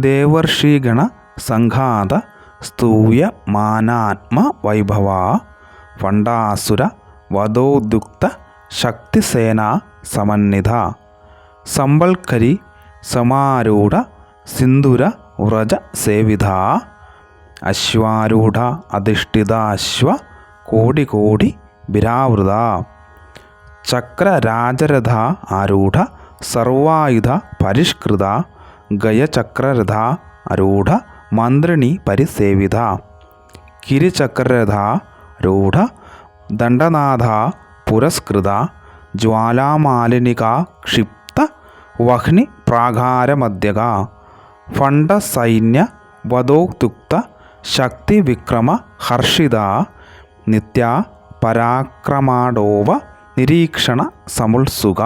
ദേവർഷിഗണ സംഘാത സ്തൂയ മാനാത്മ വൈഭവ ഫണ്ടാസുര വധോദ്യുക്ത ശക്തിസേനാ സമന്വിത സമ്പൽക്കരി സമാരൂഢ സിന്ദുര വ്രജ സേവിത അശ്വാരൂഢ അധിഷ്ഠിതാശ്വ കോടി കോടി വിരാവൃത ചക്രരാജരഥ ആരൂഢ സർവായുധ പരിഷ്കൃത ഗയചക്രരഥ ആരൂഢ മന്ത്രിണി പരിസേവിത. കിരിചക്രരഥ രൂഢ ദണ്ഡനാഥ പുരസ്കൃത. ജ്വാലാമാലിനിക ക്ഷിപ്ത വഹ്നി പ്രാകാരമധ്യക ഫണ്ടസൈന്യ വധോക്തുക്ത ശക്തി വിക്രമ ഹർഷിത. നിത്യ പരാക്രമാടോവ നിരീക്ഷണ സമുത്സുക